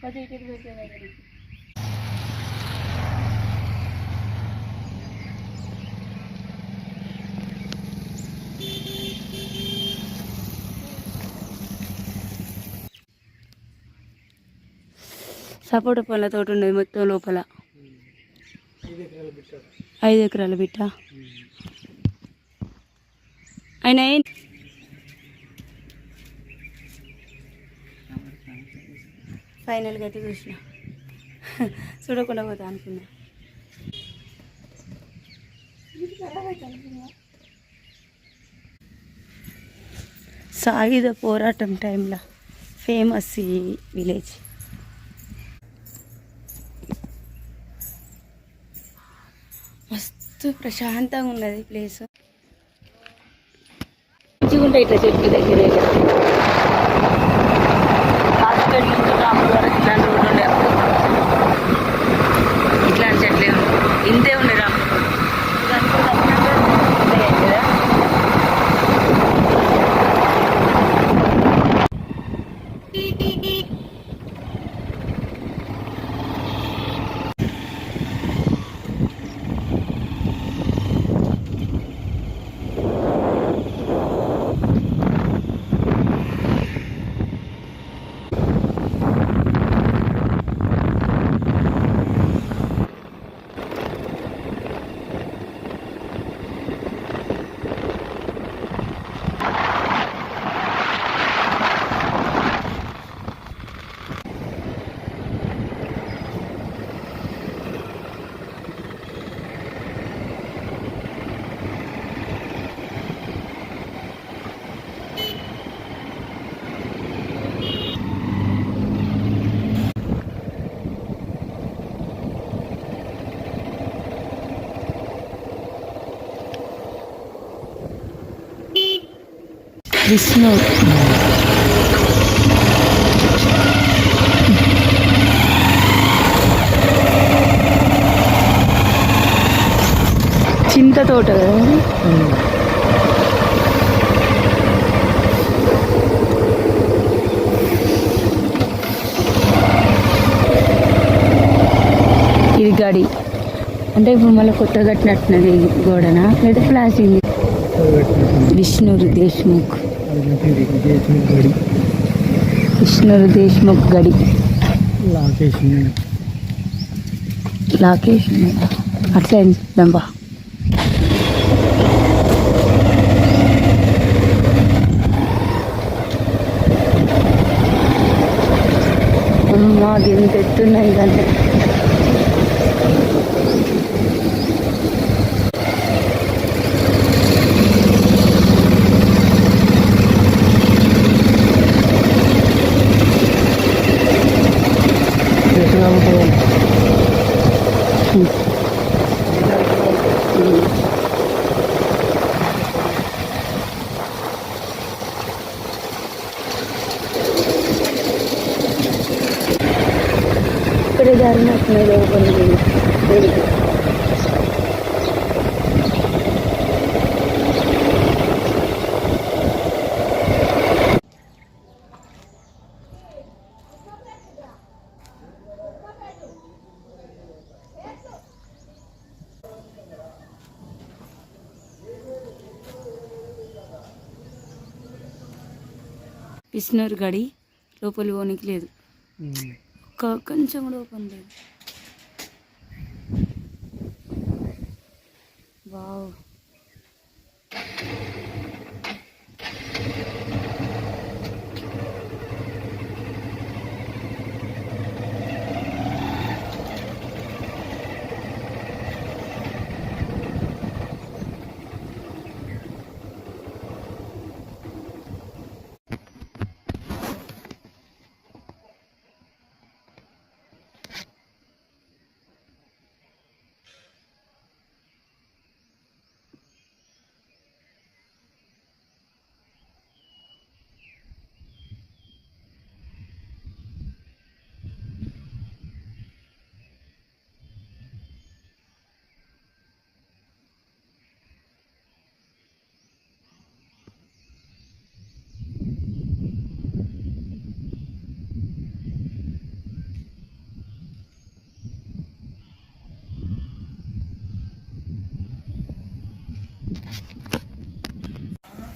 కొంచెం సపోటా పళ్ళ తోట ఉండేది మొత్తం లోపల. ఐదు ఎకరాల బిట్ట. ఆయన ఫైనల్గా అయితే చూసిన. చూడకుండా పోతా అనుకున్నా. సాయుధ పోరాటం టైంలో ఫేమస్ ఈ విలేజ్. మస్తు ప్రశాంతంగా ఉన్నది ప్లేస్. మంచిగా ఉంటాయి ఇట్లా చెట్టు దగ్గర దగ్గర ఇట్లాంటి చెట్లు ఇట్లాంటి ఇంతే ఉన్నాయి రాముల కదా విష్ణు చింత తోట కదా ఇది గడి. అంటే ఇప్పుడు మళ్ళీ కొత్త కట్టినట్టున్నది గోడన? లేదా ప్లాస్టింగ్ విష్ణు దేశ్ముఖ్ విష్ణు దేశ్ముఖ్ గడి లాకేష్ అట్లా దంబా మాకు ఎంత ఎత్తున్నాయి కానీ ఇక్కడ జరిగినట్టున్నది విష్ణుర్ గడి లోపలి పోనీకి లేదు. కొంచెం కూడా ఓపెన్ లేదు. Wow.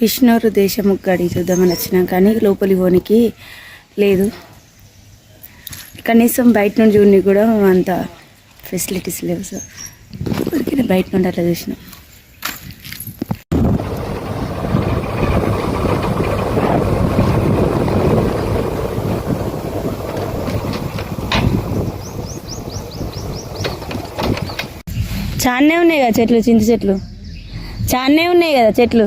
విష్ణురు దేశము గడి చూద్దామని వచ్చినాం కానీ లోపలి పోనికి లేదు. కనీసం బయట నుండి చూడని కూడా అంత ఫెసిలిటీస్ లేవు సో ఊరికే బయట నుండి అట్లా చూసినాం. చాలానే ఉన్నాయి కదా చెట్లు చింత చెట్లు? చాలానే ఉన్నాయి కదా చెట్లు?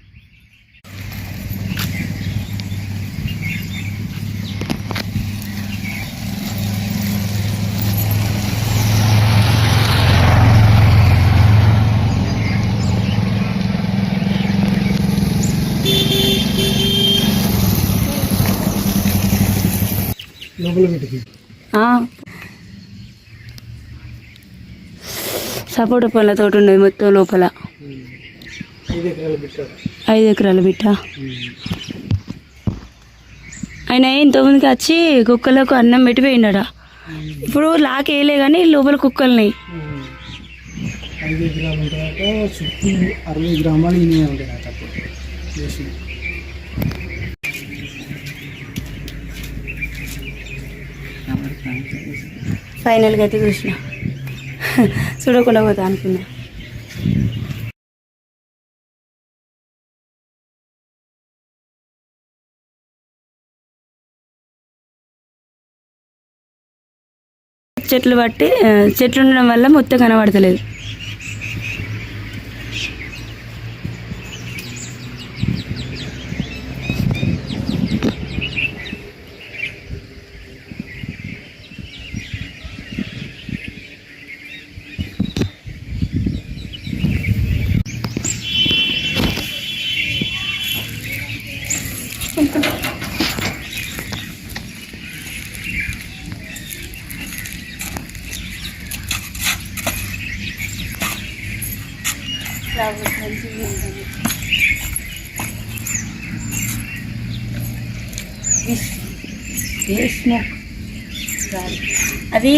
సపోటా పళ్ళ తోట ఉన్నది మొత్తం లోపల. ఐదు ఎకరాలు బిట్ట. ఆయన ఇంతమందికి వచ్చి కుక్కలకు అన్నం పెట్టి పోయినాడ ఇప్పుడు లాక్ వేయలే కానీ లోపల కుక్కలున్నాయి ఐదు ఎకరాలు ఉంటాయట చుట్టూ అరవై గ్రామాలు ఇన్ని ఉంటాయట. ఫైనల్గా అయితే చూసిన. చూడకుండా పోతా అనుకున్నా. చెట్లు బట్టి చెట్లు ఉండడం వల్ల మొత్తం కనబడతలేదు. అది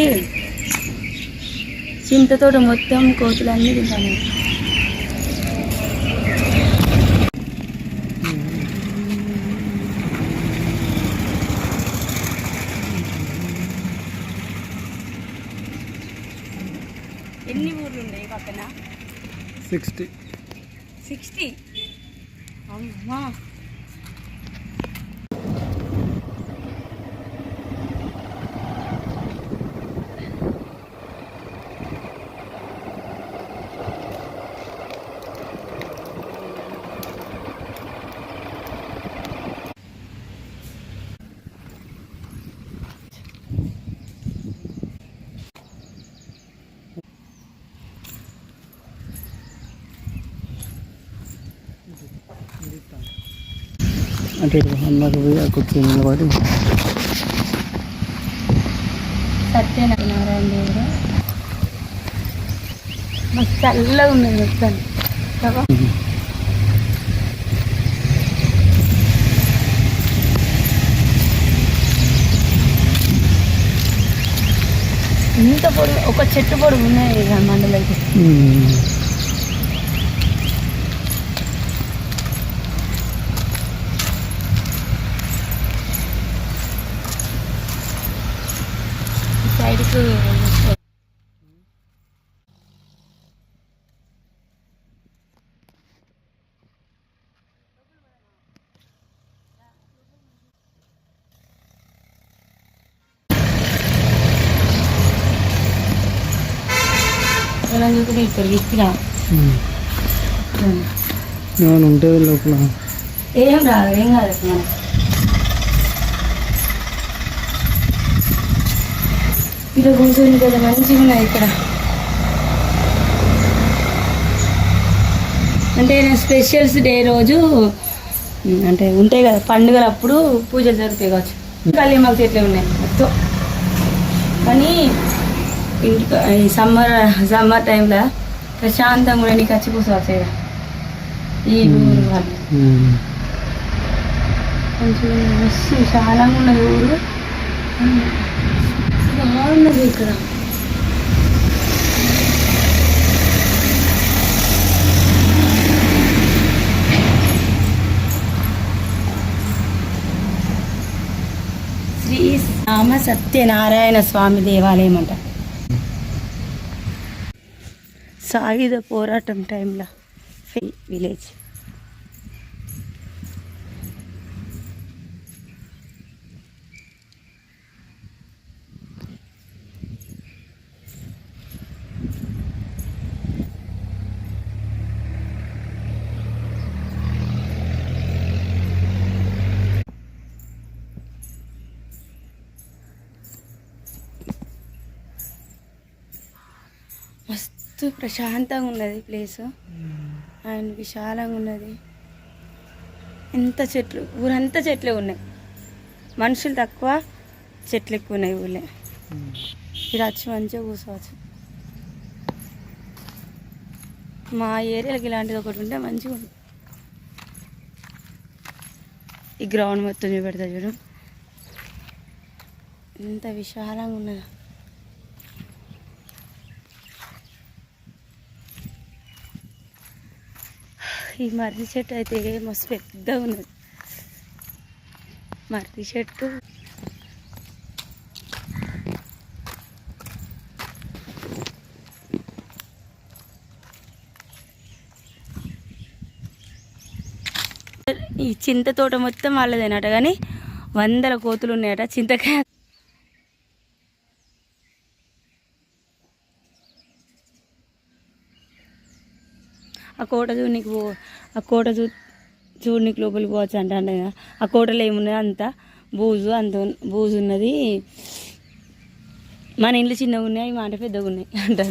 చింతతోట మొత్తం కోతులన్నీ తింటాను. ఎన్ని ఊర్లు ఉన్నాయి పక్కన? సిక్స్టీ. సిక్స్టీ? అమ్మా. అంటే అన్నకు పోయి కూర్చొని నిలబడి సత్యనారాయణ దేవుడు. మస్తు చల్లగా ఉన్నది మొత్తం. ఇంత పొడుగు ఒక చెట్టు పొడుగు ఉన్నాయి మండలకి చూసుకుని ఇక్కడ ఇచ్చినా ఏమైనా ఉంటే లోపల. ఏం రాదు ఏం కాదు మనకి. ఇక్కడ కూర్చొని కదా మంచిగా ఉన్నది ఇక్కడ. అంటే నా స్పెషల్స్ డే రోజు అంటే ఉంటాయి కదా పండుగలు అప్పుడు పూజలు జరుగుతాయి కావచ్చు. కళ్యాణ మాకు చెట్లే ఉన్నాయి మొత్తం. కానీ ఇంటికి ఈ సమ్మర్ సమ్మర్ టైంలో ప్రశాంతంగా ఉండడానికి వచ్చి కూర్చోవచ్చు. ఈ ఊరు వాళ్ళు. కొంచెం మస్తు విశాలంగా ఉన్నది ఊరు. బాగున్నది ఇక్కడ. శ్రీ రామ సత్యనారాయణ స్వామి దేవాలయం అంట. సాయుధ పోరాటం టైంలో విలేజ్ మస్తు ప్రశాంతంగా ఉన్నది ప్లేస్ అండ్ విశాలంగా ఉన్నది. ఎంత చెట్లు ఊరంతా చెట్లే ఉన్నాయి. మనుషులు తక్కువ చెట్లు ఎక్కువ ఉన్నాయి ఊళ్ళే ఇక్కడ వచ్చి మంచిగా కూర్చోవచ్చు. మా ఏరియాకి ఇలాంటిది ఒకటి ఉంటే మంచిగా ఉంది ఈ గ్రౌండ్ మొత్తం చూపెడతా చూడు. ఎంత విశాలంగా ఉన్నది. ఈ మర్రి చెట్టు అయితే మస్తు పెద్దగా ఉన్నది. మర్రి చెట్టు. ఈ చింత తోట మొత్తం వాళ్ళదేనట కానీ వందల కోతులు ఉన్నాయట చింతకాయ ఆ కోట చూడనికి పో ఆ కోట చూ చూడనికి లోపలికి పోవచ్చు అంటే అంటే ఆ కోటలో ఏమున్నది అంత? బూజు అంత బూజు ఉన్నది. మన ఇండ్లు చిన్నగా ఉన్నాయి మాట పెద్దగా ఉన్నాయి అంటే